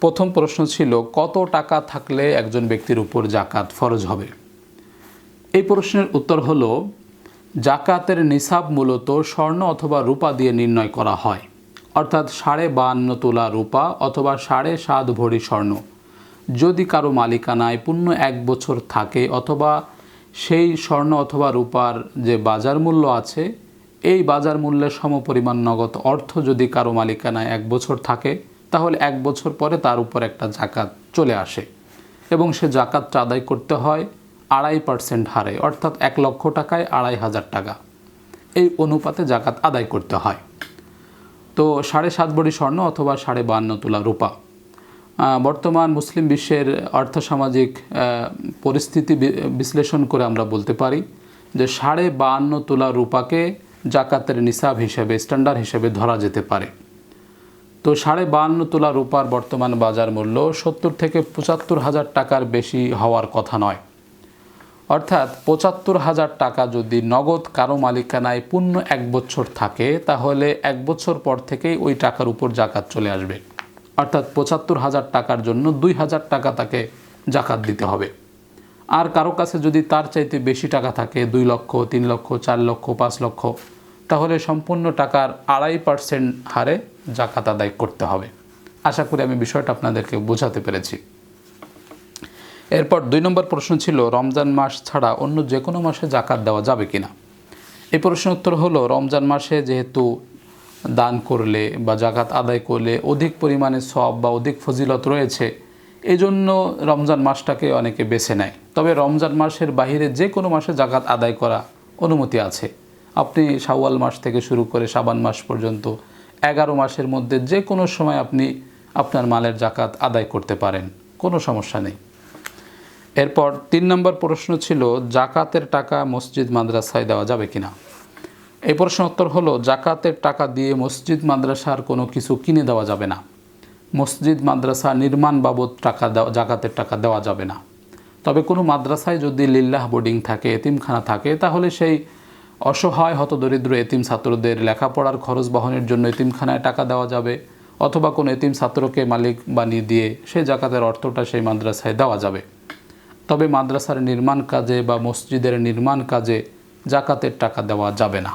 প্রথম প্রশ্ন ছিল, কত টাকা থাকলে একজন ব্যক্তির উপর জাকাত ফরজ হবে? এই প্রশ্নের উত্তর হল, জাকাতের নিসাব মূলত স্বর্ণ অথবা রূপা দিয়ে নির্ণয় করা হয়। অর্থাৎ সাড়ে বাহান্ন তোলা রূপা অথবা সাড়ে সাত ভরি স্বর্ণ। যদি কারও মালিকানায় পূর্ণ এক বছর থাকে অথবা সেই স্বর্ণ অথবা রূপার যে বাজার মূল্য আছে, এই বাজার মূল্যের সমপরিমাণ নগদ অর্থ যদি কারও মালিকানায় এক বছর থাকে তাহলে এক বছর পরে তার উপর একটা জাকাত চলে আসে এবং সে জাকাতটা আদায় করতে হয় আড়াই পার্সেন্ট হারে অর্থাৎ এক লক্ষ টাকায় আড়াই হাজার টাকা। এই অনুপাতে জাকাত আদায় করতে হয়। তো সাড়ে সাত বড়ি স্বর্ণ অথবা সাড়ে বান্ন তোলা রূপা। বর্তমান মুসলিম বিশ্বের আর্থসামাজিক আহ, পরিস্থিতি বিশ্লেষণ করে আমরা বলতে পারি যে সাড়ে বাহান্ন তোলা রূপাকে জাকাতের নিসাব হিসেবে স্ট্যান্ডার্ড হিসেবে ধরা যেতে পারে। তো সাড়ে বাহান্ন তোলা রূপার বর্তমান বাজার মূল্য সত্তর থেকে পঁচাত্তর হাজার টাকার বেশি হওয়ার কথা নয়। অর্থাৎ পঁচাত্তর হাজার টাকা যদি নগদ কারও মালিকানায় পূর্ণ এক বছর থাকে, তাহলে এক বছর পর থেকেই ওই টাকার উপর জাকাত চলে আসবে। অর্থাৎ পঁচাত্তর হাজার টাকার জন্য দুই হাজার টাকা তাকে জাকাত দিতে হবে। আর কারও কাছে যদি তার চাইতে বেশি টাকা থাকে, দুই লক্ষ, তিন লক্ষ, চার লক্ষ, পাঁচ লক্ষ তাহলে সম্পূর্ণ টাকার আড়াই পার্সেন্ট হারে জাকাত আদায় করতে হবে। আশা করি আমি বিষয়টা আপনাদেরকে বোঝাতে পেরেছি। এরপর দুই নম্বর প্রশ্ন ছিল, রমজান মাস ছাড়া অন্য যে কোনো মাসে জাকাত দেওয়া যাবে কিনা? এই প্রশ্নের উত্তর হলো, রমজান মাসে যেহেতু দান করলে বা জাকাত আদায় করলে অধিক পরিমাণে সব বা অধিক ফজিলত রয়েছে, এজন্য রমজান মাসটাকে অনেকে বেছে নেয়। তবে রমজান মাসের বাইরে যে কোনো মাসে জাকাত আদায় করা অনুমতি আছে। আপনি শাওয়াল মাস থেকে শুরু করে সাবান মাস পর্যন্ত এগারো মাসের মধ্যে যে কোনো সময় আপনি আপনার মালের জাকাত আদায় করতে পারেন, কোনো সমস্যা নেই। এরপর তিন নম্বর প্রশ্ন ছিল, জাকাতের টাকা মসজিদ মাদ্রাসায় দেওয়া যাবে কি না এই প্রশ্ন উত্তর হলো, জাকাতের টাকা দিয়ে মসজিদ মাদ্রাসার কোনো কিছু কিনে দেওয়া যাবে না। মসজিদ মাদ্রাসা নির্মাণ বাবদ টাকা দেওয়া, জাকাতের টাকা দেওয়া যাবে না। তবে কোনো মাদ্রাসায় যদি লিল্লাহ বোর্ডিং থাকে, এতিমখানা থাকে, তাহলে সেই অসহায়, হতদরিদ্র এতিম ছাত্রদের লেখাপড়ার খরচ বহনের জন্য এতিমখানায় টাকা দেওয়া যাবে অথবা কোনো এতিম ছাত্রকে মালিক বানিয়ে দিয়ে সে জাকাতের অর্থটা সেই মাদ্রাসায় দেওয়া যাবে। তবে মাদ্রাসার নির্মাণ কাজে বা মসজিদের নির্মাণ কাজে জাকাতের টাকা দেওয়া যাবে না।